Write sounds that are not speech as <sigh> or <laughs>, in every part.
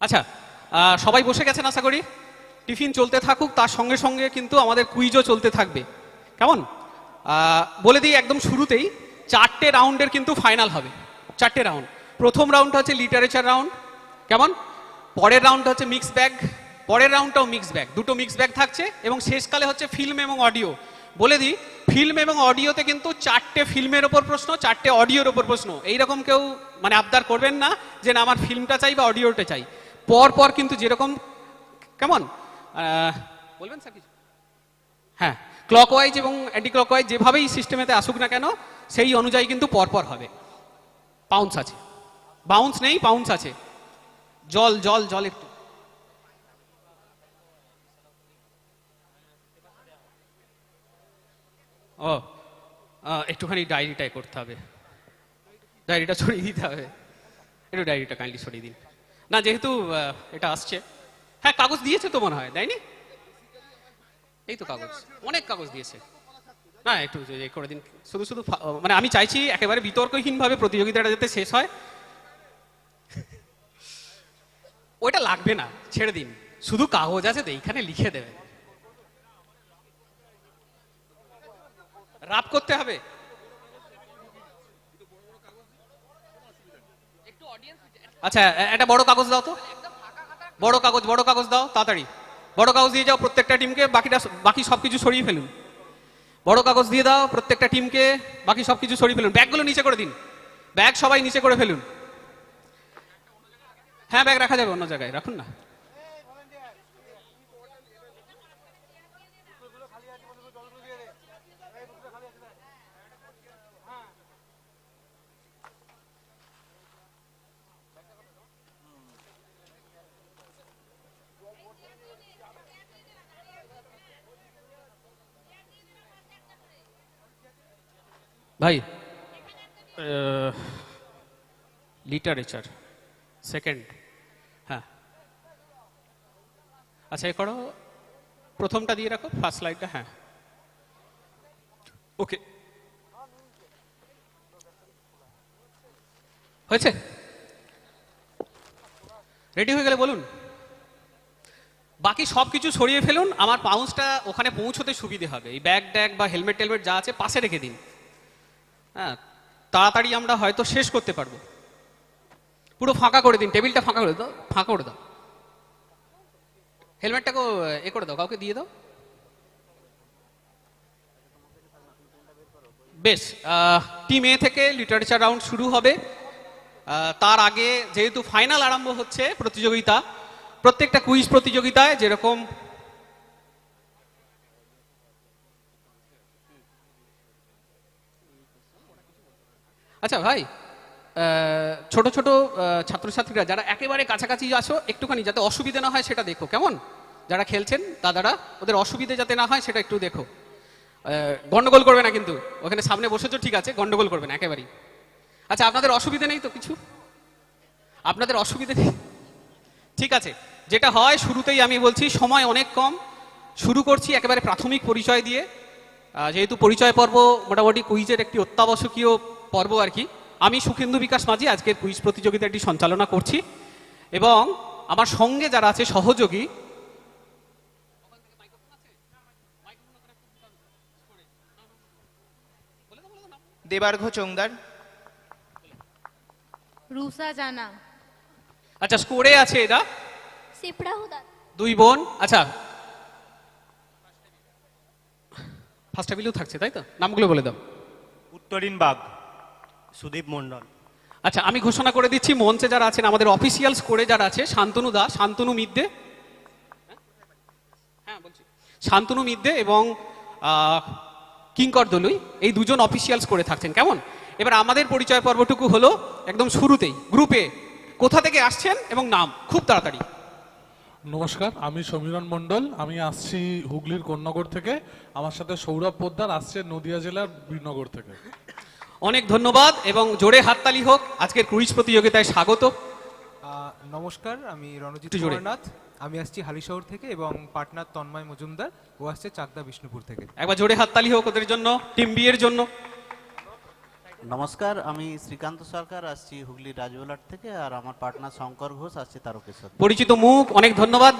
আচ্ছা সবাই বসে গেছেন আশা করি? টিফিন চলতে থাকুক, তার সঙ্গে সঙ্গে কিন্তু আমাদের কুইজও চলতে থাকবে। কেমন? বলে দিই একদম শুরুতেই, চারটে রাউন্ডের কিন্তু ফাইনাল হবে। চারটে রাউন্ড। প্রথম রাউন্ড হচ্ছে লিটারেচার রাউন্ড। কেমন? পরের রাউন্ড হচ্ছে মিক্স ব্যাগ পরের রাউন্ডটাও মিক্স ব্যাগ দুটো মিক্স ব্যাগ থাকছে এবং শেষকালে হচ্ছে ফিল্ম এবং অডিও বলে দিই ফিল্ম এবং অডিওতে কিন্তু চারটে ফিল্মের ওপর প্রশ্ন, চারটে অডিওর ওপর প্রশ্ন। এইরকম কেউ মানে আবদার করবেন না যে না, আমার ফিল্মটা চাই বা অডিওটা চাই। পর পর কিন্তু যেরকম, কেমন? বলবেন স্যার কিছু? হ্যাঁ ক্লকওয়াইজ এবং অ্যান্টি ক্লকওয়াইজ যেভাবেই সিস্টেমেতে আসুক না কেন, সেই অনুযায়ী কিন্তু পরপর হবে। পাউন্স আছে। বাউন্স নেই পাউন্স আছে। জল জল জল একটু। ও একটুখানি ডায়েরিটাই করতে হবে। ডায়েরিটা ছড়িয়ে দিতে হবে। একটু ডায়েরিটা কাইন্ডলি ছড়িয়ে দিন। না, যেহেতু এটা আসছে। হ্যাঁ কাগজ দিয়েছে তো মনে হয়, দেয়নি? এই তো কাগজ, অনেক কাগজ দিয়েছে। না, একটু করে দিন। শুধু শুধু মানে আমি চাইছি একেবারে বিতর্কহীনভাবে প্রতিযোগিতাটা যাতে শেষ হয়। ওইটা লাগবে না, ছেড়ে দিন। শুধু কাগজ আছে তো এইখানে লিখে দেবেন রাপ করতে হবে। আচ্ছা একটা বড় কাগজ দাও তো। বড় কাগজ বড় কাগজ দাও তাড়াতাড়ি। বড় কাগজ দিয়ে যাও প্রত্যেকটা টিমকে বাকিটা বাকি সব কিছু সরিয়ে ফেলুন। বড় কাগজ দিয়ে দাও প্রত্যেকটা টিমকে বাকি সব কিছু সরিয়ে ফেলুন। ব্যাগগুলো নিচে করে দিন। ব্যাগ সবাই নিচে করে ফেলুন। হ্যাঁ ব্যাগ রাখা যাবে অন্য জায়গায় রাখুন না। ভাই লিটারেচার সেকেন্ড হ্যাঁ। আচ্ছা এ করো প্রথমটা দিয়ে রাখো ফার্স্ট লাইটটা হ্যাঁ। ওকে হয়েছে? রেডি হয়ে গেলে বলুন। বাকি সব কিছু সরিয়ে ফেলুন আমার পাউন্সটা ওখানে পৌঁছতে সুবিধে হবে। এই ব্যাগ ট্যাগ বা হেলমেট টেলমেট যা আছে পাশে রেখে দিন। হ্যাঁ তাড়াতাড়ি আমরা হয়তো শেষ করতে পারব। পুরো ফাঁকা করে দিন, টেবিলটা ফাঁকা করে দাও, ফাঁকা করে দাও। হেলমেটটাকেও এ করে দাও, কাউকে দিয়ে দাও। বেশ টিম এ থেকে লিটারেচার রাউন্ড শুরু হবে। তার আগে যেহেতু ফাইনাল আরম্ভ হচ্ছে প্রতিযোগিতা, প্রত্যেকটা কুইজ প্রতিযোগিতায় যেরকম আচ্ছা ভাই ছোট ছোট ছাত্রছাত্রীরা যারা একেবারে কাছাকাছি আসো, একটুখানি যাতে অসুবিধে না হয় সেটা দেখো, কেমন? যারা খেলছেন দাদারা, ওদের অসুবিধে যাতে না হয় সেটা একটু দেখো। গন্ডগোল করবে না কিন্তু, ওখানে সামনে বসেছো, ঠিক আছে, গন্ডগোল করবে না, একেবারেই। আচ্ছা আপনাদের অসুবিধে নেই তো কিছু? আপনাদের অসুবিধে নেই? ঠিক আছে, যেটা হয় শুরুতেই আমি বলছি, সময় অনেক কম। শুরু করছি একেবারে প্রাথমিক পরিচয় দিয়ে। যেহেতু পরিচয় পর্ব মোটামুটি কুইজের একটি অত্যাবশ্যকীয় পর্ব আর কি। আমি সুখেন্দু বিকাশ মাঝি আজকের কুইজ প্রতিযোগিতাটি সঞ্চালনা করছি। এবং আমার সঙ্গে যারা আছে সহযোগী দেবার্ঘ চোংদার রুসা জানা। আচ্ছা স্কোরে আছে এরা? সিপড়া হুদার দুই বোন। আচ্ছা। ফার্স্ট টেবিলেও থাকছে তাই তো? নামগুলো বলে দাও। উত্তরীণ বাগ সুদীপ মণ্ডল। আচ্ছা আমি ঘোষণা করে দিচ্ছি মঞ্চে যারা আছেন আমাদের অফিসিয়াল স্কোরে যারা আছে শান্তনু দা শান্তনু মিদ্দে। হ্যাঁ বলছি। শান্তনু মিদ্দে এবং কিঙ্কর দলুই এই দুজন অফিসিয়াল স্কোরে থাকছেন। কেমন? এবার আমাদের পরিচয় পর্বটুকু হলো একদম শুরুতেই। গ্রুপে কোথা থেকে আসছেন এবং নাম? খুব তাড়াতাড়ি। নমস্কার আমি সমীরণ মণ্ডল। আমি আসছি হুগলির কোন্নগর থেকে। আমার সাথে সৌরভ পোদ্দার আসছে নদিয়া জেলার বীরনগর থেকে। অনেক ধন্যবাদ এবং জোরে হাততালি হোক। আজকের কুইজ প্রতিযোগিতায় স্বাগত। নমস্কার আমি রণজিৎ একটু জোরে। কুমারনাথ। আমি আসছি হালিশহর থেকে এবং পাটনার তন্ময় মজুমদার। ও আসছে চাকদা বিষ্ণুপুর থেকে। একবার জোরে হাততালি হোক ওদের জন্য টিম বি এর জন্য। নমস্কার আমি শ্রীকান্ত সরকার আসছি হুগলি রাজবোলাট থেকে আর আমার পার্টনার শঙ্কর ঘোষ আসছে তারকেশ্বর পরিচিত মুখ অনেক ধন্যবাদ।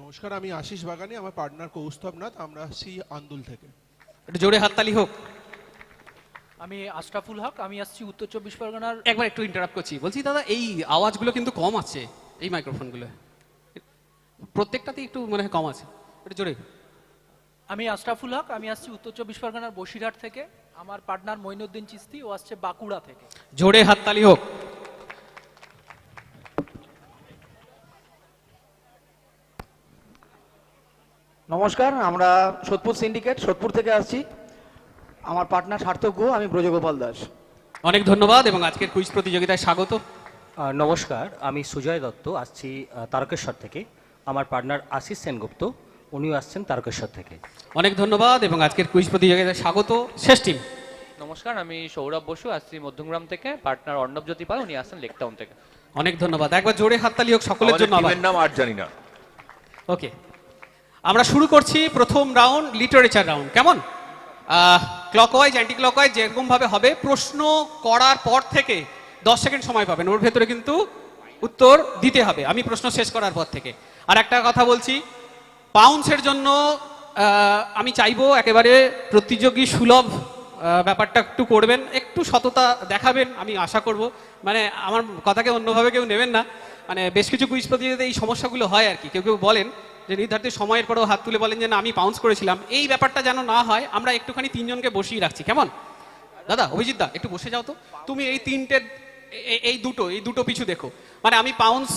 নমস্কার আমি আশিস বাগানি আমার পার্টনার কৌস্তব নাথ আমরা আসছি আন্দুল থেকে। একটু জোরে হাততালি হোক। আমি আশরাফুল হক আমি আসছি উত্তর চব্বিশ পরগনার একবার একটু ইন্টারাপ্ট করছি। বলছি দাদা এই আওয়াজগুলো কিন্তু কম আছে এই মাইক্রোফোনগুলো প্রত্যেকটাতেই একটু মনে হয় কম আছে। একটু জোরে। আমি আশরাফুল হক আমি আসছি উত্তর চব্বিশ পরগনার বসিরহাট থেকে। আমার পার্টনার মঈনুদ্দিন চিস্তি ও আসছে বাঁকুড়া থেকে। জোরে হাততালি হোক। নমস্কার আমরা সোদপুর সিন্ডিকেট সোদপুর থেকে আসছি। আমার পার্টনার সার্থক গুহ আমি ব্রজগোপাল দাস। অনেক ধন্যবাদ এবং আজকের কুইজ প্রতিযোগিতায় স্বাগত। নমস্কার আমি সুজয় দত্ত আসছি তারকেশ্বর থেকে। আমার পার্টনার আশিস সেনগুপ্ত উনিও আসছেন তারকেশ্বর থেকে। অনেক ধন্যবাদ এবং আজকের কুইজ প্রতিযোগিতায় স্বাগত। শেষ টিম। নমস্কার আমি সৌরভ বসু আসছি মধ্যমগ্রাম থেকে। পার্টনার অর্ণব জ্যোতি পাল উনি আসছেন লেক টাউন থেকে। অনেক ধন্যবাদ। একবার জোরে হাততালি হোক সকলের জন্য আবার। নাম আর জানি না। ওকে। আমরা শুরু করছি প্রথম রাউন্ড লিটারেচার রাউন্ড কেমন? ক্লকওয়াইজ অ্যান্টি ক্লকওয়াইজ যেরকম ভাবে হবে, প্রশ্ন করার পর থেকে দশ সেকেন্ড সময় পাবেন, ওর ভেতরে কিন্তু উত্তর দিতে হবে, আমি প্রশ্ন শেষ করার পর থেকে। আর একটা কথা বলছি পাউন্সের জন্য আমি চাইব একেবারে প্রতিযোগী সুলভ ব্যাপারটা একটু করবেন, একটু সততা দেখাবেন, আমি আশা করব। মানে আমার কথাকে অন্যভাবে কেউ নেবেন না। মানে বেশ কিছু কুইজ প্রতিযোগিতায় এই সমস্যাগুলো হয় আর কি। কেউ কেউ বলেন যে নির্ধারিত সময়ের পরেও হাত তুলে বলেন যে, না, আমি পাউন্স করেছিলাম। এই ব্যাপারটা যেন না হয়, আমরা একটুখানি তিনজনকে বসিয়ে রাখছি। কেমন? দাদা, অভিজিৎ দা, একটু বসে যাও তো। তুমি এই তিনটে এই দুটো এই দুটো পিছু দেখো। মানে আমি pounce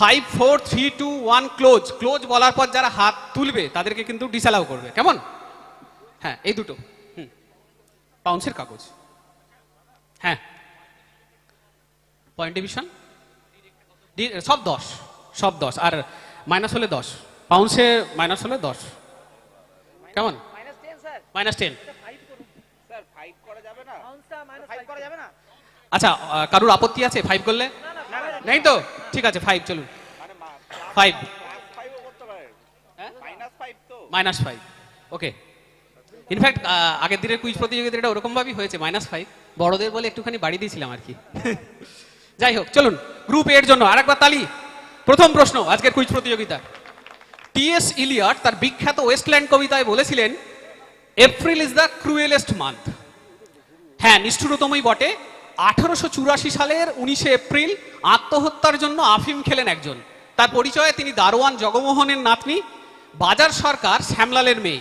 five four three two one close close বলার পর যারা হাত তুলবে, তাদেরকে কিন্তু ডিসঅ্যালাউ করবে। কেমন? হ্যাঁ এই দুটো। পাউন্সের কাগজ। হ্যাঁ। পয়েন্ট ডিভিশন সব দশ। সব দশ। আর মাইনাস হলে দশ। পাউন্সে মাইনাস হলে দশ। কেমন? মাইনাস টেন আচ্ছা কারুর আপত্তি আছে ফাইভ করলে? নেই তো? ঠিক আছে ফাইভ চলুন। Five minus five okay in fact আগের দিনের কুইজ প্রতিযোগিতাটা ওরকম ভাবেই হয়েছে মাইনাস ফাইভ বড়দের বলে একটুখানি বাড়িয়ে দিয়েছিলাম আর কি। <laughs> যাই হোক, চলুন। গ্রুপ এর জন্য আরেকবার তালি। প্রথম প্রশ্ন, আজকের কুইজ প্রতিযোগিতা। টিএস ইলিয়ট তার বিখ্যাত ওয়েস্টল্যান্ড কবিতায় বলেছিলেন April is the cruellest month হ্যাঁ নিষ্ঠুরতমই বটে। আঠারোশো চুরাশি সালের উনিশে এপ্রিল আত্মহত্যার জন্য আফিম খেলেন একজন। তার পরিচয়ে তিনি দারোয়ান জগমোহনের নাতনি, বাজার সরকার শ্যামলালের মেয়ে।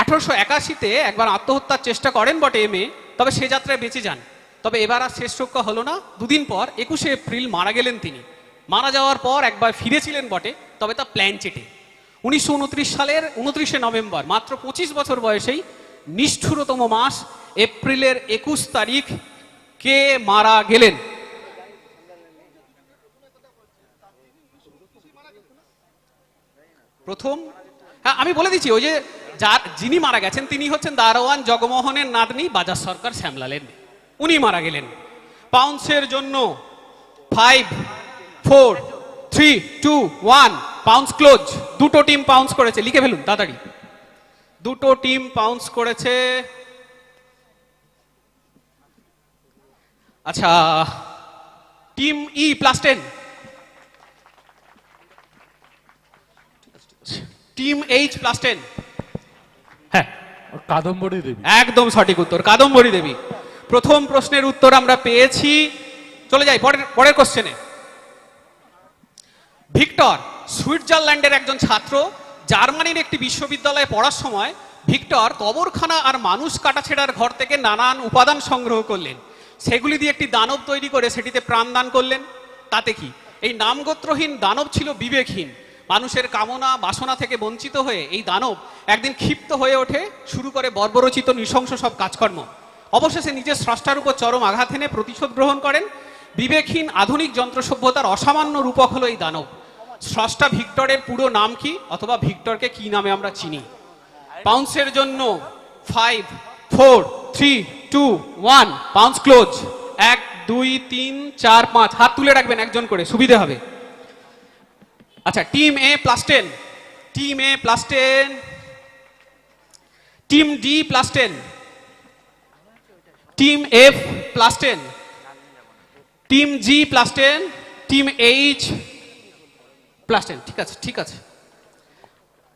আঠারোশো একাশিতে একবার আত্মহত্যার চেষ্টা করেন বটে এ মেয়ে, তবে সে যাত্রায় বেঁচে যান। তবে এবার আর শেষ রক্ষা হলো না। দুদিন পর, একুশে এপ্রিল, মারা গেলেন তিনি। মারা যাওয়ার পর একবার ফিরেছিলেন বটে, তবে তা প্ল্যান চেটে। উনিশশো উনত্রিশ সালের উনত্রিশে নভেম্বর, মাত্র পঁচিশ বছর বয়সেই নিষ্ঠুরতম মাস, এপ্রিলের একুশ তারিখ কে মারা গেলেন? প্রথম হ্যাঁ আমি বলে দিচ্ছি, ওই যে যার যিনি মারা গেছেন, তিনি হচ্ছেন দারোয়ান জগমোহনের নাতনি বাজার সরকার শ্যামলালেন উনি মারা গেলেন। পাউন্সের জন্য five four three two one pounce close দুটো টিম পাউন্স করেছে। লিখে ফেলুন, তাড়াতাড়ি। দুটো টিম পাউন্স করেছে। আচ্ছা team E plus ten team H plus ten হ্যাঁ। কাদম্বরী দেবী। একদম সঠিক উত্তর কাদম্বরী দেবী। প্রথম প্রশ্নের উত্তর আমরা পেয়েছি। চলে যাই পরের পরের কোশ্চেনে ভিক্টর সুইজারল্যান্ডের একজন ছাত্র জার্মানির একটি বিশ্ববিদ্যালয়ে পড়ার সময় ভিক্টর কবরখানা আর মানুষ কাটাছেড়ার ঘর থেকে নানান উপাদান সংগ্রহ করলেন। সেগুলি দিয়ে একটি দানব তৈরি করে সেটিতে প্রাণদান করলেন। তাতে কি? এই নামগোত্রহীন দানব ছিল বিবেকহীন। মানুষের কামনা, বাসনা থেকে বঞ্চিত হয়ে এই দানব একদিন ক্ষিপ্ত হয়ে ওঠে, শুরু করে বর্বরচিত, নৃশংস সব কাজকর্ম। অবশেষে নিজের স্রষ্টার উপর চরম আঘাত এনে প্রতিশোধ গ্রহণ করেন। বিবেকহীন, আধুনিক যন্ত্র সভ্যতার অসামান্য রূপক হলো এই দানব। স্রষ্টা ভিক্টরের পুরো নাম কি? অথবা ভিক্টরকে কি নামে আমরা চিনি? পাউন্সের জন্য five four three two one pounce close এক, দুই, তিন, চার, পাঁচ, হাত তুলে রাখবেন একজন করে, সুবিধে হবে। আচ্ছা team A plus ten team A plus ten team D plus ten team F plus ten team G plus ten team H plus ten ঠিক আছে ঠিক আছে।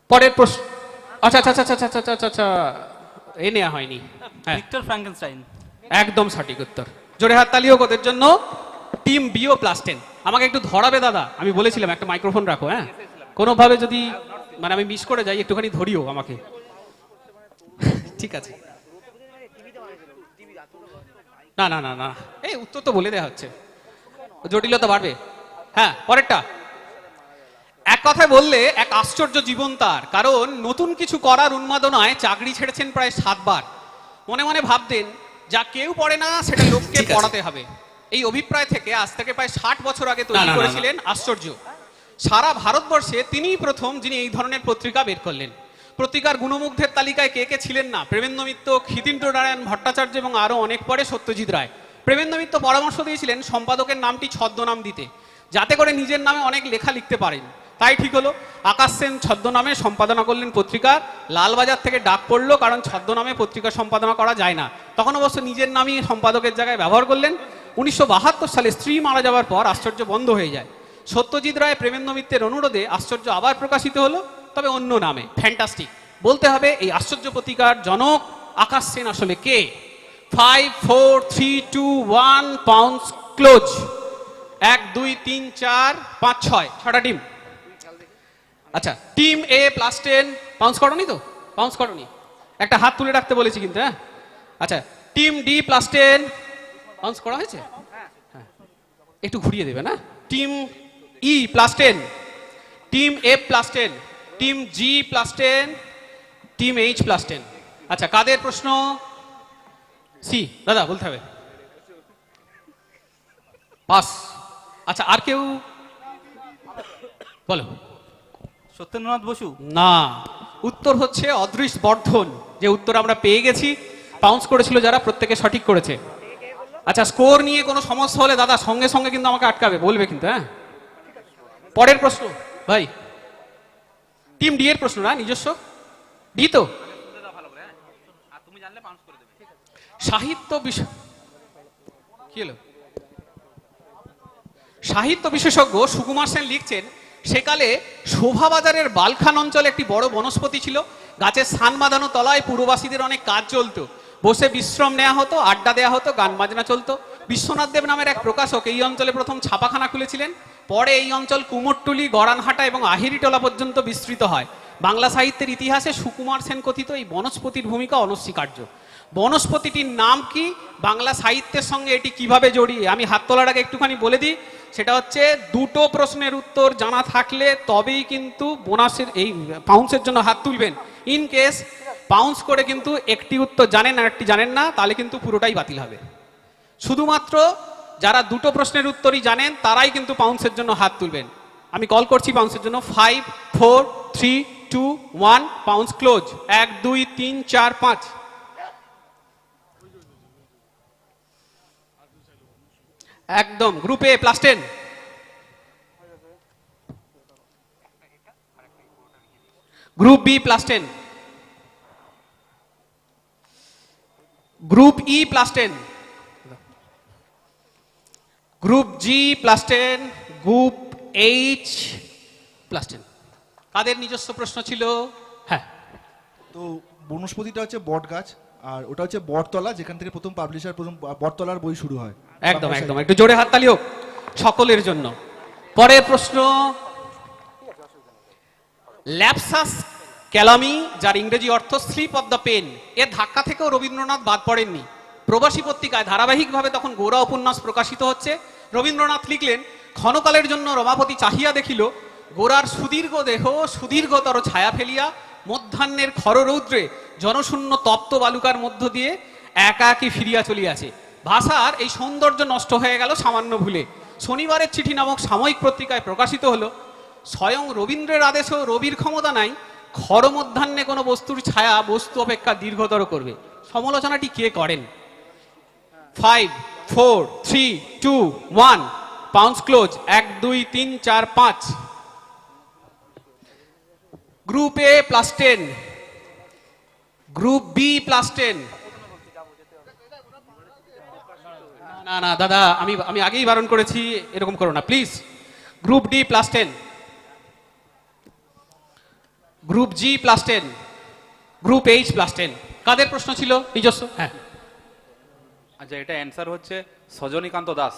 পরের প্রশ্ন। আচ্ছা আচ্ছা আচ্ছা আচ্ছা আচ্ছা আচ্ছা আচ্ছা। এ নেওয়া হয়নি। হ্যাঁ। ভিক্টর ফ্র্যাঙ্কেনস্টাইন একদম সঠিক উত্তর। জোরে হাততালি হোক ওদের জন্য। টিম বিও প্লাস টেন আমাকে একটু ধরাবে দাদা। আমি বলেছিলাম একটা মাইক্রোফোন রাখো হ্যাঁ? কোনোভাবে যদি মানে আমি মিস করে যাই একটুখানি ধরিও আমাকে। ঠিক আছে। না না না না। এই উত্তর তো বলে দেওয়া হচ্ছে। জটিলতা বাড়বে। হ্যাঁ পরেরটা। এক কথায় বললে এক আশ্চর্য জীবন তার। কারণ নতুন কিছু করার উন্মাদনায় চাকরি ছেড়েছেন প্রায় সাতবার। মনে মনে ভাবতেন যা কেউ পড়ে না সেটা লোককে পড়াতে হবে। এই অভিপ্রায় থেকে আজ থেকে প্রায় ষাট বছর আগে তৈরি। করেছিলেন আশ্চর্য। সারা ভারতবর্ষে তিনিই প্রথম যিনি এই ধরনের পত্রিকা বের করলেন। পত্রিকার গুণমুগ্ধের তালিকায় কে কে ছিলেন না? প্রেমেন্দ্র মিত্র ক্ষিতীন্দ্র নারায়ণ ভট্টাচার্য এবং আরও অনেক পরে সত্যজিৎ রায়। প্রেমেন্দ্র মিত্র পরামর্শ দিয়েছিলেন সম্পাদকের নামটি ছদ্মনাম দিতে যাতে করে নিজের নামে অনেক লেখা লিখতে পারেন। তাই ঠিক হলো আকাশ সেন ছদ্মনামে সম্পাদনা করলেন পত্রিকা লালবাজার থেকে ডাক পড়ল কারণ ছদ্মনামে পত্রিকা সম্পাদনা করা যায় না। তখন অবশ্য নিজের নামই সম্পাদকের জায়গায় ব্যবহার করলেন। উনিশশো বাহাত্তর সালে স্ত্রী মারা যাওয়ার পর আশ্চর্য বন্ধ হয়ে যায়। সত্যজিৎ রায় প্রেমেন্দ্র মিত্রের অনুরোধে আশ্চর্য আবার প্রকাশিত হলো, তবে অন্য নামে। ফ্যান্টাস্টিক বলতে হবে, এই আশ্চর্য পত্রিকার জনক আকাশ সেন আসলে কে? Five four three two one pounds close এক, দুই, তিন, চার, পাঁচ, ছয়। ছটা টিম আচ্ছা team A plus ten pounce করনি তো? পাউন্স করনি একটা হাত তুলে রাখতে বলেছি কিন্তু হ্যাঁ? আচ্ছা team D plus ten pounce করা হয়েছে? হ্যাঁ। একটু ঘুরিয়ে দেবে না? Team E plus ten team F plus ten team G plus ten team H plus ten আচ্ছা কাদের প্রশ্ন? সি দাদা বলতে হবে। পাস আচ্ছা আর কেউ? বলো। সত্যেন্দ্রনাথ বসু? না। উত্তর হচ্ছে অদৃশ বর্ধন। যে উত্তর আমরা পেয়ে গেছি পাউন্স করেছিল যারা প্রত্যেকে সঠিক করেছে। আচ্ছা স্কোর নিয়ে কোনো সমস্যা হলে দাদা সঙ্গে সঙ্গে কিন্তু আমাকে আটকাবে, বলবে কিন্তু হ্যাঁ? পরের প্রশ্ন, ভাই। টিম ডি এর প্রশ্ন না, নিজস্ব? ডি তো? সাহিত্য বিষয় কি হলো? সাহিত্য বিশেষজ্ঞ সুকুমার সেন লিখছেন, সেকালে শোভাবাজারের বালখান অঞ্চলে একটি বড় বনস্পতি ছিল, গাছের সান বাঁধানো তলায় পূর্ববাসীদের অনেক কাজ চলতো। বসে বিশ্রাম নেওয়া হতো, আড্ডা দেওয়া হতো, গান বাজনা চলতো। বিশ্বনাথ দেব নামের এক প্রকাশক এই অঞ্চলে প্রথম ছাপাখানা খুলেছিলেন। পরে এই অঞ্চল কুমোরটুলি, গড়ানহাটা এবং আহিরিটোলা পর্যন্ত বিস্তৃত হয়। বাংলা সাহিত্যের ইতিহাসে সুকুমার সেন কথিত এই বনস্পতির ভূমিকা অনস্বীকার্য। বনস্পতিটির নাম কি? বাংলা সাহিত্যের সঙ্গে এটি কীভাবে জড়িয়ে? আমি হাত তোলার আগে একটুখানি বলে দিই, সেটা হচ্ছে দুটো প্রশ্নের উত্তর জানা থাকলে তবেই কিন্তু বোনাসের এই পাউন্সের জন্য হাত তুলবেন। ইন কেস পাউন্স করে কিন্তু একটি উত্তর জানেন আর একটি জানেন না, তাহলে কিন্তু পুরোটাই বাতিল হবে। শুধুমাত্র যারা দুটো প্রশ্নের উত্তরই জানেন, তারাই কিন্তু পাউন্সের জন্য হাত তুলবেন। আমি কল করছি পাউন্সের জন্য। Five four three two one pounce close এক, দুই, তিন, চার, পাঁচ। একদম। গ্রুপে plus ten group B plus ten group E plus ten group G plus ten group H plus ten কাদের নিজস্ব প্রশ্ন ছিল? হ্যাঁ। তো বনস্পতিটা হচ্ছে বট গাছ আর ওটা হচ্ছে বটতলা যেখান থেকে প্রথম পাবলিশার প্রথম বটতলার বই শুরু হয়। একদম একদম। একটু জোরে হাততালি হোক সকলের জন্য। পরের প্রশ্ন ল্যাপসাস ক্যালামি যার ইংরেজি অর্থ স্লিপ অফ দ্য পেন এর ধাক্কা থেকেও রবীন্দ্রনাথ বাদ পড়েননি। প্রবাসী পত্রিকায় ধারাবাহিকভাবে তখন গোরা উপন্যাস প্রকাশিত হচ্ছে। রবীন্দ্রনাথ লিখলেন, ক্ষণকালের জন্য রমাপতি চাহিয়া দেখিল, গোরার সুদীর্ঘ দেহ সুদীর্ঘতর ছায়া ফেলিয়া, মধ্যাহ্নের খররৌদ্রে জনশূন্য তপ্ত বালুকার মধ্য দিয়ে একাকী ফিরিয়া চলিয়াছে। ভাষার এই সৌন্দর্য নষ্ট হয়ে গেল সামান্য ভুলে। শনিবারের চিঠি নামক সাময়িক পত্রিকায় প্রকাশিত হলো, স্বয়ং রবীন্দ্রের আদেশেও রবির ক্ষমতা নাই খর মধ্যাহ্নে কোনো বস্তুর ছায়া বস্তু অপেক্ষা দীর্ঘতর করবে। সমালোচনাটি কে করেন? Five four three two one pounce close এক, দুই, তিন, চার, পাঁচ। Group A plus ten group B plus ten না না দাদা, আমি আমি আগেই বারণ করেছি, এরকম করো না please group D plus ten group G plus ten group H plus ten কাদের প্রশ্ন ছিল? নিজস্ব? হ্যাঁ। আচ্ছা এটা অ্যান্সার হচ্ছে সজনীকান্ত দাস।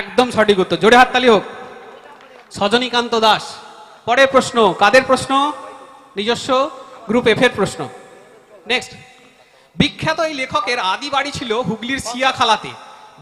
একদম সঠিক উত্তর। জোরে হাততালি হোক। সজনীকান্ত দাস। পরের প্রশ্ন কাদের প্রশ্ন? নিজস্ব। গ্রুপ এফ এর প্রশ্ন। নেক্সট বিখ্যাত এই লেখকের আদি বাড়ি ছিল হুগলির সিয়াখালাতে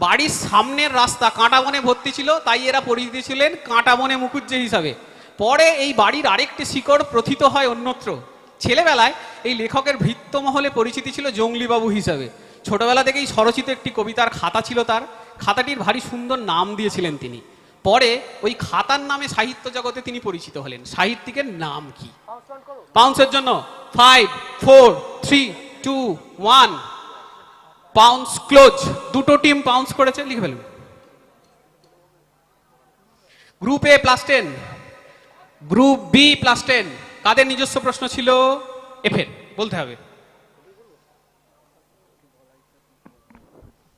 বাড়ির সামনের রাস্তা কাঁটা বনে ভর্তি ছিল তাই এরা পরিচিত ছিলেন কাঁটা বনে মুকুজ্জে হিসাবে। পরে এই বাড়ির আরেকটি শিকড় প্রথিত হয় অন্যত্র। ছেলেবেলায় এই লেখকের ভৃত্যমহলে পরিচিতি ছিল জঙ্গলিবাবু হিসাবে। ছোটবেলা থেকেই সরচিত একটি কবিতার খাতা ছিল তার। খাতাটির ভারী সুন্দর নাম দিয়েছিলেন তিনি। পরে ওই খাতার নামে সাহিত্য জগতে তিনি পরিচিত হলেন। সাহিত্যিকের নাম কি? পাউন্সের জন্য five, four, three, two, one. Pounce close. দুটো টিম পাউন্স করেছে, লিখে ফেলুন। Group A plus ten. Group B plus ten কাদের নিজস্ব প্রশ্ন ছিল? এফের বলতে হবে।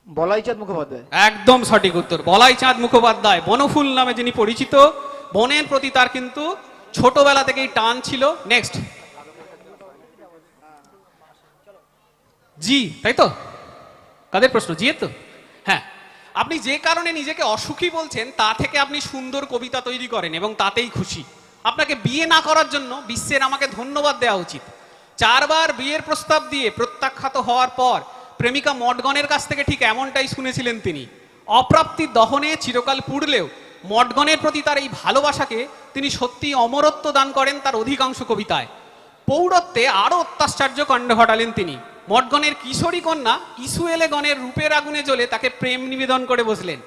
বলাইচাঁদ মুখোপাধ্যায়। একদম সঠিক উত্তর বলাই চাঁদ মুখোপাধ্যায়। বনফুল নামে যিনি পরিচিত বনের প্রতি তার কিন্তু ছোটবেলা থেকেই টান ছিল। নেক্সট জি তাই তো? কাদের প্রশ্ন? জি এর তো? হ্যাঁ। আপনি যে কারণে নিজেকে অসুখী বলছেন তা থেকে আপনি সুন্দর কবিতা তৈরি করেন এবং তাতেই খুশি। আপনাকে বিয়ে না করার জন্য বিশ্বের আমাকে ধন্যবাদ দেওয়া উচিত। চারবার বিয়ের প্রস্তাব দিয়ে প্রত্যাখ্যাত হওয়ার পর প্রেমিকা মডগণের কাছ থেকে ঠিক এমনটাই শুনেছিলেন তিনি। অপ্রাপ্তি দহনে চিরকাল পুড়লেও মডগণের প্রতি তার এই ভালোবাসাকে তিনি সত্যি অমরত্ব দান করেন তার অধিকাংশ কবিতায়। পৌরত্বে আরও অত্যাশ্চর্য কাণ্ড ঘটালেন তিনি। মঠগণের কিশোরী কন্যা ইসুয়েলে গণের রূপের আগুনে জ্বলে তাকে প্রেম নিবেদন করে বসলেন।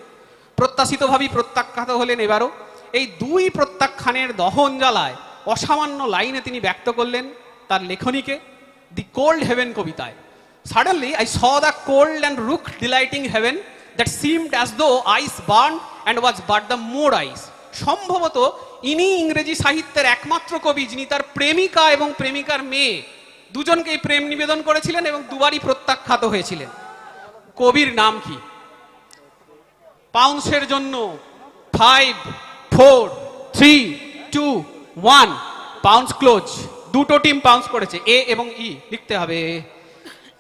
প্রত্যাশিতভাবেই প্রত্যাখ্যাত হলেন এবারও। এই দুই প্রত্যাখ্যানের দহন জ্বালায় অসামান্য লাইনে তিনি ব্যক্ত করলেন তার লেখনীকে, দি কোল্ড হেভেন কবিতায়। Suddenly I saw the cold and rook delighting heaven that seemed as though ice burn and was but the more ice সম্ভবত ইনি ইংরেজি সাহিত্যের একমাত্র কবি যিনি তার প্রেমিকা এবং প্রেমিকার মেয়ে। দুজনকেই প্রেম নিবেদন করেছিলেন এবং দুবারই প্রত্যাখ্যাত হয়েছিলেন। কবির নাম কি? পাউন্সের জন্য five four three two one pounce close দুটো টিম পাউন্স করেছে। এ এবং ই লিখতে হবে।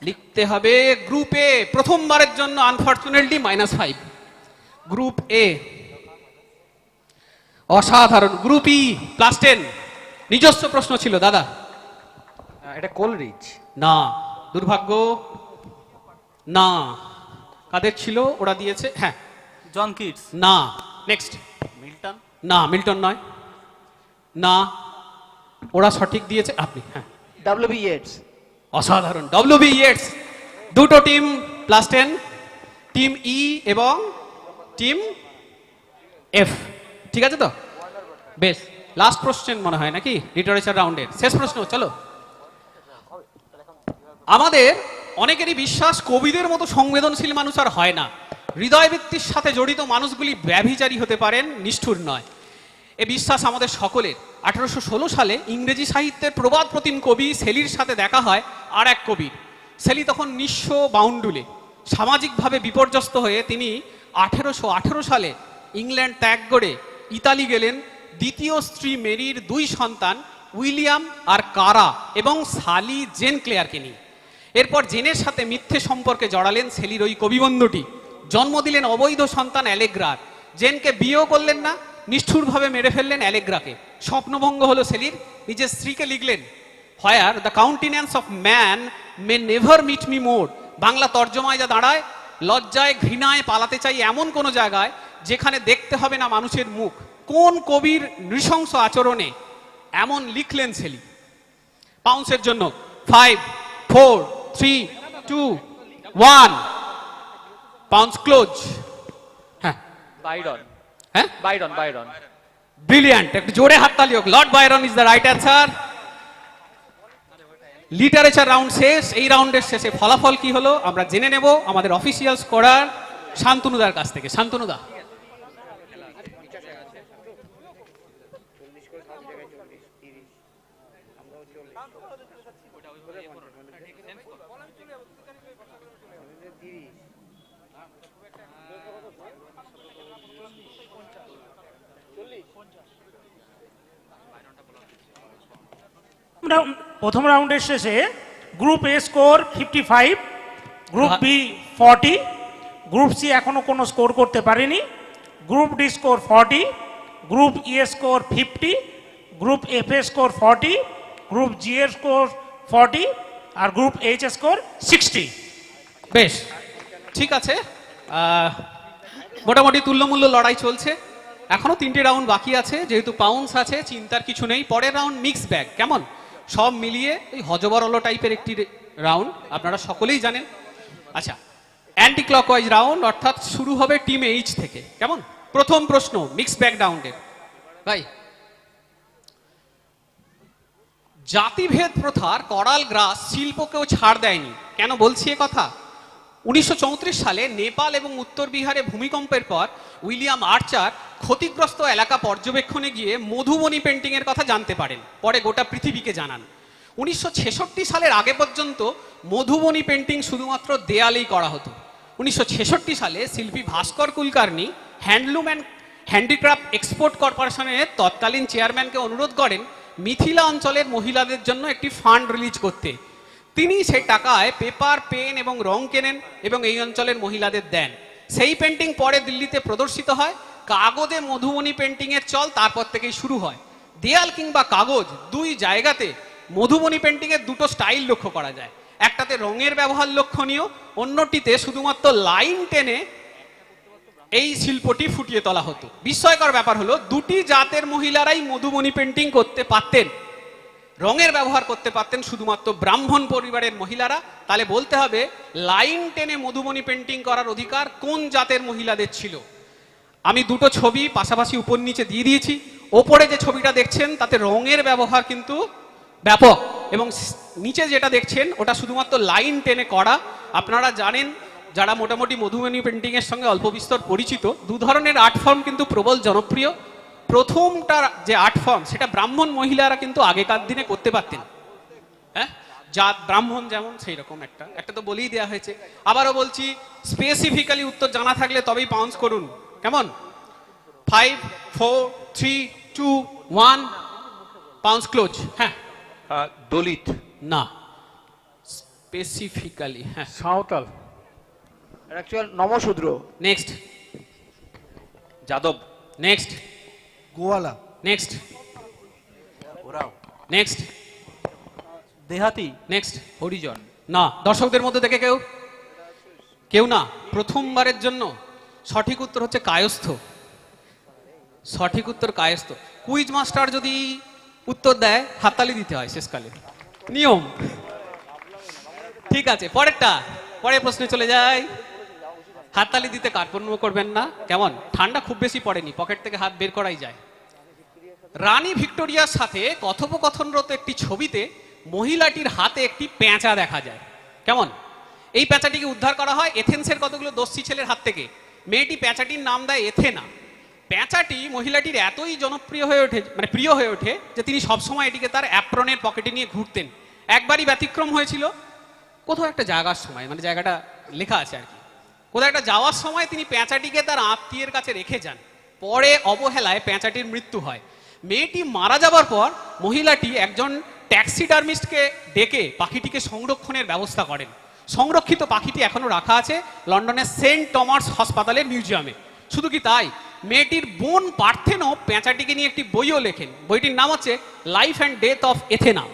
লিখতে হবে গ্রুপ এ প্রথমবারের জন্য unfortunately minus five group A অসাধারণ। গ্রুপ ই প্লাস টেন নিজস্ব প্রশ্ন ছিল দাদা। এটা কোলরিচ না। দুর্ভাগ্য। না। কাদের ছিল? ওরা দিয়েছে। হ্যাঁ। জন কিডস না। নেক্সট না মিল্টন নয়। না ওরা সঠিক দিয়েছে আপনি হ্যাঁ। ডাব্লিউ বি ইয়েটস অসাধারণ। ডব্লিউ বি ইয়েটস দুটো team plus ten team E এবং টিম এফ ঠিক আছে তো? বেশ লাস্ট প্রশ্ন মনে হয় নাকি? লিটারেচার রাউন্ডের শেষ প্রশ্ন চলো। আমাদের অনেকেরই বিশ্বাস কবিদের মতো সংবেদনশীল মানুষ আর হয় না। হৃদয়বৃত্তির সাথে জড়িত মানুষগুলি ব্যভিচারী হতে পারেন, নিষ্ঠুর নয়। এ বিশ্বাস আমাদের সকলের। আঠারোশো ষোলো সালে ইংরেজি সাহিত্যের প্রবাদ প্রতিম কবি সেলির সাথে দেখা হয় আর এক কবির। সেলি তখন নিঃস্ব বাউন্ডুলে। সামাজিকভাবে বিপর্যস্ত হয়ে তিনি আঠেরোশো আঠেরো সালে ইংল্যান্ড ত্যাগ করে ইতালি গেলেন। দ্বিতীয় স্ত্রী মেরির দুই সন্তান, উইলিয়াম আর কারা এবং সালি জেন ক্লেয়ারকে নিয়ে। এরপর জেনের সাথে মিথ্যে সম্পর্কে জড়ালেন সেলির ওই কবিবন্ধুটি। জন্ম দিলেন অবৈধ সন্তান অ্যালেগ্রার। জেনকে বিয়েও করলেন না, নিষ্ঠুরভাবে মেরে ফেললেন অ্যালেগ্রাকে। স্বপ্নভঙ্গ হলো সেলির। নিজের স্ত্রীকে লিখলেন, where the countenance of man may never meet me more. Bangla তর্জমায় যা দাঁড়ায়, লজ্জায়, ঘৃণায় পালাতে চাই এমন কোনো জায়গায় যেখানে দেখতে হবে না মানুষের মুখ। কোন কবির নৃশংস আচরণে এমন লিখলেন সেলি? পাউন্সের জন্য, five, four, three, two, one. Pounce close হ্যাঁ বাইরন হ্যাঁ বাইরন বাইরন ব্রিলিয়ান্ট একটু জোরে হাততালি হোক। Lord Byron is the right answer literature round শেষ। এই রাউন্ডের শেষে ফলাফল কি হলো? আমরা জেনে নেব। আমাদের অফিসিয়াল স্কোরার শান্তনুদার কাছ থেকে। শান্তনুদা। প্রথম রাউন্ডের শেষে group A score fifty five group B forty group C এখনও কোনো স্কোর করতে পারেনি group D score forty group E score fifty group F এ স্কোর ফর্টি গ্রুপ জি এর স্কোর ফর্টি আর গ্রুপ এইচ এ স্কোর সিক্সটি বেশ, ঠিক আছে। মোটামুটি তুল্যমূল্য লড়াই চলছে। এখনও তিনটে রাউন্ড বাকি আছে, যেহেতু পাউন্স আছে, চিন্তার কিছু নেই। পরের রাউন্ড মিক্স ব্যাগ কেমন? সব মিলিয়ে ওই হজবরল টাইপের একটি রাউন্ড আপনারা সকলেই জানেন। আচ্ছা অ্যান্টি ক্লকওয়াইজ রাউন্ড অর্থাৎ শুরু হবে টিম এইচ থেকে, কেমন? প্রথম প্রশ্ন মিক্স ব্যাগ রাউন্ডের ভাই, জাতিভেদ প্রথার করাল গ্রাস শিল্পকেও ছাড় দেয়নি। কেন বলছি এ কথা? উনিশশো চৌত্রিশ সালে নেপাল এবং উত্তর বিহারে ভূমিকম্পের পর উইলিয়াম আর্চার ক্ষতিগ্রস্ত এলাকা পর্যবেক্ষণে গিয়ে মধুবনী পেন্টিংয়ের কথা জানতে পারেন। পরে গোটা পৃথিবীকে জানান। উনিশশো ছেষট্টি সালের আগে পর্যন্ত মধুবনী পেন্টিং শুধুমাত্র দেয়ালেই করা হতো। উনিশশো ছেষট্টি সালে শিল্পী Bhaskar Kulkarni handloom and handicraft export কর্পোরেশনের তৎকালীন চেয়ারম্যানকে অনুরোধ করেন, মিথিলা অঞ্চলের মহিলাদের জন্য একটি ফান্ড রিলিজ করতে। তিনি সেই টাকায় পেপার, পেন এবং রং কেনেন এবং এই অঞ্চলের মহিলাদের দেন। সেই পেন্টিং পরে দিল্লিতে প্রদর্শিত হয়, কাগজে মধুবনী পেন্টিং এর চল তারপর থেকেই শুরু হয়। দেয়াল কিংবা কাগজ দুই জায়গাতে মধুবনী পেন্টিং এর দুটো স্টাইল লক্ষ্য করা যায়। একটাতে রঙের ব্যবহার লক্ষণীয়, অন্যটিতে শুধুমাত্র লাইন টেনে এই শিল্পটি ফুটিয়ে তোলা হতো। বিস্ময়কর ব্যাপার হলো, দুটি জাতের মহিলারাই মধুবনী পেন্টিং করতে পারতেন। রঙের ব্যবহার করতে পারতেন শুধুমাত্র ব্রাহ্মণ পরিবারের মহিলারা। তাহলে বলতে হবে, লাইন টেনে মধুবনী পেন্টিং করার অধিকার কোন জাতের মহিলাদের ছিল? আমি দুটো ছবি পাশাপাশি উপর নিচে দিয়ে দিয়েছি। ওপরে যে ছবিটা দেখছেন, তাতে রঙের ব্যবহার কিন্তু ব্যাপক। এবং নিচে যেটা দেখছেন, ওটা শুধুমাত্র লাইন টেনে করা। আপনারা জানেন, যারা মোটামুটি মধুবনী পেন্টিংয়ের সঙ্গে অল্প বিস্তর পরিচিত, দু ধরনের আর্ট ফর্ম কিন্তু প্রবল জনপ্রিয়। প্রথমটার যে আর্ট ফর্ম সেটা ব্রাহ্মণ মহিলারা কিন্তু আগেকার দিনে করতে পারতেন। হ্যাঁ? জাত ব্রাহ্মণ যেমন সেই রকম একটা। একটা তো বলেই দেওয়া হয়েছে। আবারও বলছি স্পেসিফিক্যালি উত্তর জানা থাকলে তবেই পাউন্স করুন। কেমন? Five four three two one pounce close হ্যাঁ। দলিত। না। স্পেসিফিক্যালি হ্যাঁ। Santhal. Actual Namasudra. Next Yadav. Next Goala. Next Oraon. Next দেহাতি। নেক্সট হরিজন। না দর্শকদের মধ্যে থেকে কেউ? কেউ না? প্রথমবারের জন্য সঠিক উত্তর হচ্ছে কায়স্থ। সঠিক উত্তর কায়স্থ। কুইজ মাস্টার যদি উত্তর দেয় হাততালি দিতে হয় শেষকালে। নিয়ম। ঠিক আছে পরেরটা। পরের প্রশ্নে চলে যাই। হাততালি দিতে কার্পণ্য করবেন না। কেমন? ঠান্ডা খুব বেশি পড়েনি। পকেট থেকে হাত বের করাই যায়। রানী ভিক্টোরিয়ার সাথে কথোপকথনরত একটি ছবিতে মহিলাটির হাতে একটি পেঁচা দেখা যায়। কেমন? এই পেঁচাটিকে উদ্ধার করা হয় এথেন্সের কতগুলো দস্যি ছেলের হাত থেকে। মেয়েটি পেঁচাটির নাম দেয় এথেনা। পেঁচাটি মহিলাটির এতই জনপ্রিয় হয়ে ওঠে মানে প্রিয় হয়ে ওঠে যে তিনি সবসময় এটিকে তার অ্যাপ্রনের পকেটে নিয়ে ঘুরতেন। একবারই ব্যতিক্রম হয়েছিল। কোথাও একটা জায়গার সময় মানে জায়গাটা লেখা আছে আর কি। কোথাও একটা যাওয়ার সময় তিনি পেঁচাটিকে তার আত্মীয়ের কাছে রেখে যান। পরে অবহেলায় পেঁচাটির মৃত্যু হয়। মেয়েটি মারা যাবার পর মহিলাটি একজন ট্যাক্সিডার্মিস্টকে ডেকে পাখিটিকে সংরক্ষণের ব্যবস্থা করেন। সংরক্ষিত পাখিটি এখনও রাখা আছে লন্ডনের সেন্ট টমাস হাসপাতালের মিউজিয়ামে। শুধু কি তাই? মেয়েটির বোন পার্থেনও পেঁচাটিকে নিয়ে একটি বইও লেখেন। বইটির নাম হচ্ছে life and death of Athena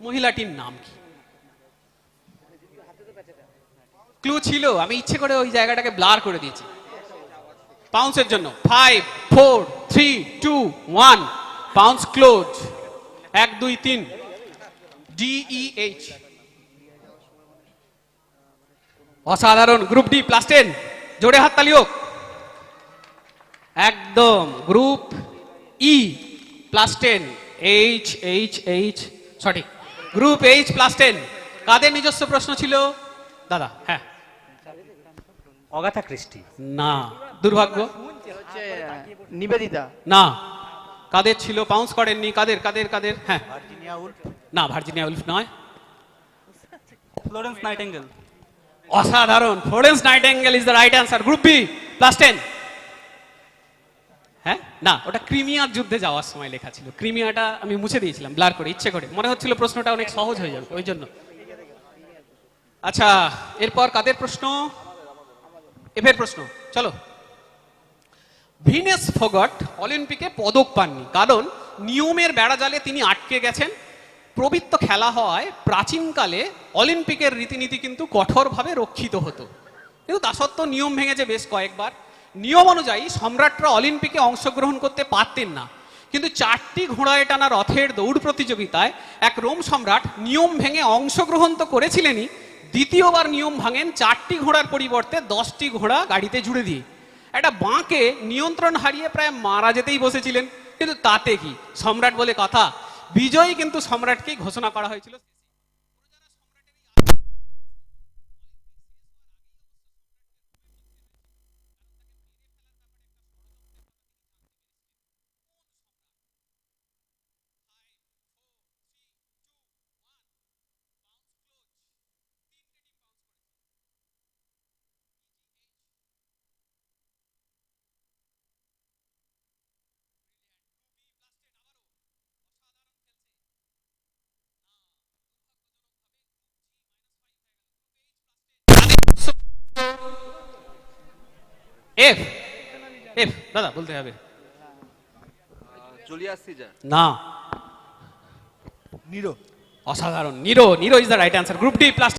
মহিলাটির নাম কি? ক্লু ছিল। আমি ইচ্ছে করে ওই জায়গাটাকে ব্লার করে দিয়েছি। পাউন্সের জন্য। Five four three two one pounce close এক, দুই, তিন। ডিই এইচ অসাধারণ। গ্রুপ ডি প্লাস টেন জোরে হাত তালি হোক। একদম। Group E plus ten H H H সঠিক গ্রুপ এইচ প্লাস টেন কাদের নিজস্ব প্রশ্ন ছিল? দাদা হ্যাঁ। অগাথা ক্রিস্টি না। দুর্ভাগ্য। নিবেদিতা। না। কাদের ছিল? পাউন্স করেননি। কাদের কাদের কাদের? হ্যাঁ। Virginia Woolf. না ভার্জিনিয়া উলফ নয়। Florence Nightingale. অসাধারণ। Florence Nightingale is the right answer group B plus ten হ্যাঁ? না ওটা ক্রিমিয়ার যুদ্ধে যাওয়ার সময় লেখা ছিল। ক্রিমিয়াটা আমি মুছে দিয়েছিলাম ব্লার করে ইচ্ছে করে। মনে হচ্ছিল প্রশ্নটা অনেক সহজ হয়ে যাবে ওই জন্য। আচ্ছা এরপর কাদের প্রশ্ন? এফের প্রশ্ন, চলো। ভিনেস ফগট অলিম্পিকে পদক পাননি, কারণ নিয়মের বেড়াজালে তিনি আটকে গেছেন। প্রবৃত্ত খেলা হওয়ায় প্রাচীনকালে অলিম্পিকের রীতিনীতি কিন্তু কঠোরভাবে রক্ষিত হতো। কিন্তু তা সত্ত্বেও নিয়ম ভেঙেছে বেশ কয়েকবার। নিয়ম অনুযায়ী সম্রাটরা অলিম্পিকে অংশগ্রহণ করতে পারতেন না। কিন্তু চারটি ঘোড়ায় টানা রথের দৌড় প্রতিযোগিতায় এক রোম সম্রাট নিয়ম ভেঙে অংশগ্রহণ তো করেছিলেনই দ্বিতীয়বার নিয়ম ভাঙেন, চারটি ঘোড়ার পরিবর্তে দশটি ঘোড়া গাড়িতে জুড়ে দিয়ে। একটা বাঁকে নিয়ন্ত্রণ হারিয়ে প্রায় মারা যেতেই বসেছিলেন। কিন্তু তাতে কি? সম্রাট বলে কথা, বিজয়ী কিন্তু সম্রাটকেই ঘোষণা করা হয়েছিল। এফ এফ দাদা বলতে হবে। জুলিয়াস সিজার না। নিরো। অসাধারণ Nero Nero is the right answer group D plus